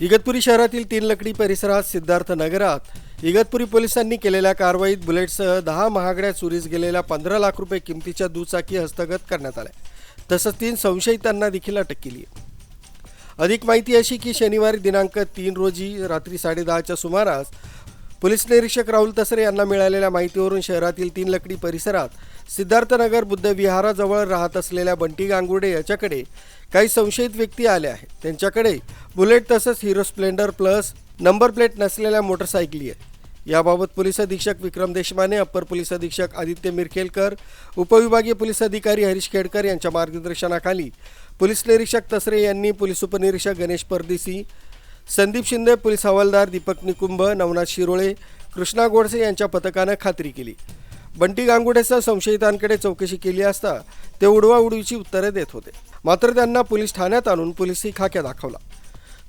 इगतपुरी शहरातील तीन लकडी परिसरात सिद्धार्थ नगरात इगतपुरी पोलिसांनी केलेल्या कारवाईत बुलेटसह दहा महागड्या चोरीस गेलेल्या पंधरा लाख रुपये किमतीच्या दुचाकी हस्तगत करण्यात आल्या तसंच तीन संशयितांना देखील अटक केली अधिक माहिती अशी की शनिवारी दिनांक तीन रोजी रात्री साडेदहाच्या सुमारास पोलीस निरीक्षक राहुल तसरे यांना मिळालेल्या माहितीवरून शहरातील तीन लकडी परिसरात सिद्धार्थनगर बुद्ध विहाराजवळ राहत असलेल्या बंटी गांगुडे याच्याकडे काही संशयित व्यक्ती आल्या आहेत. त्यांच्याकडे बुलेट तसंच Hero Splendor Plus number plate नसलेल्या मोटरसायकली आहेत. याबाबत पोलीस अधीक्षक विक्रम देशमाने अप्पर पोलीस अधीक्षक आदित्य मिरखेलकर उपविभागीय पोलीस अधिकारी हरीश खेडकर यांच्या मार्गदर्शनाखाली पोलीस निरीक्षक तसरे यांनी पोलीस उपनिरीक्षक गणेश परदेसी संदीप शिंदे पोलीस हवालदार दीपक निकुंभ नवनाथ शिरोळे कृष्णा गोडसे यांच्या पथकानं खात्री केली. बंटी गांगुडेसह संशयितांकडे चौकशी केली असता ते उडवा उडवीची उत्तरे देत होते. मात्र त्यांना पोलीस ठाण्यात आणून पोलिसी खाक्या दाखवला.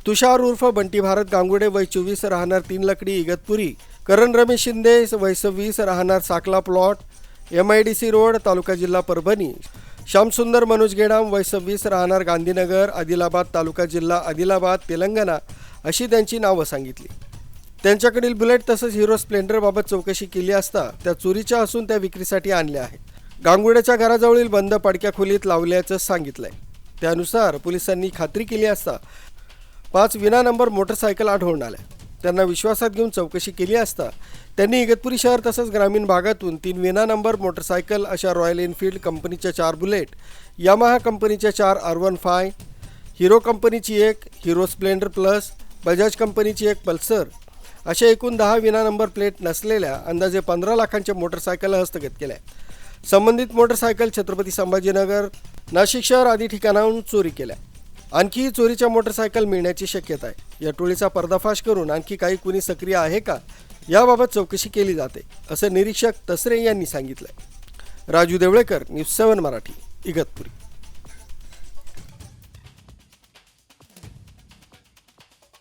तुषार उर्फ बंटी भारत गांगुडे वय चोवीस राहणार तीन लकडी इगतपुरी करण रमेश शिंदे वय सव्वीस राहणार Sakla plot M I D C road तालुका जिल्हा परभणी श्यामसुंदर मनोज गेडाम वय सव्वीस राहणार गांधीनगर आदिलाबाद तालुका जिल्हा आदिलाबाद तेलंगणा अशी त्यांची नावं सांगितली. त्यांच्याकडील बुलेट तसंच हिरो स्प्लेंडरबाबत चौकशी केली असता त्या चोरीच्या असून त्या विक्रीसाठी आणल्या आहेत. गांगुड्याच्या घराजवळील बंद पडक्या खोलीत लावल्याचं सांगितलंय. त्यानुसार पोलिसांनी खात्री केली असता पाच विना नंबर मोटरसायकल आढळून आल्या. त्यांना विश्वासात घेऊन चौकशी केली असता त्यांनी इगतपुरी शहर तसंच ग्रामीण भागातून तीन विना नंबर मोटरसायकल अशा रॉयल एनफील्ड कंपनीच्या चार बुलेट यामाहा कंपनीच्या चार आर वन फाय हिरो कंपनीची एक हिरो स्प्लेंडर प्लस बजाज कंपनीची एक पल्सर अशा एकूण दहा विना नंबर प्लेट नसलेल्या अंदाजे पंधरा लाखांच्या मोटरसायकल हस्तगत केल्या. संबंधित मोटरसायकल छत्रपती संभाजीनगर नाशिक शहर आदी ठिकाणाहून चोरी केल्या. आणखी चोरीच्या मोटरसायकल मिळण्याची शक्यता आहे. या टोळीचा पर्दाफाश करून आणखी काही कुणी सक्रिय आहे का? याबाबत चौकशी केली जाते असं निरीक्षक तसरे यांनी सांगितलं राजू देवळेकर न्यूज सेवन मराठी इगतपुरी.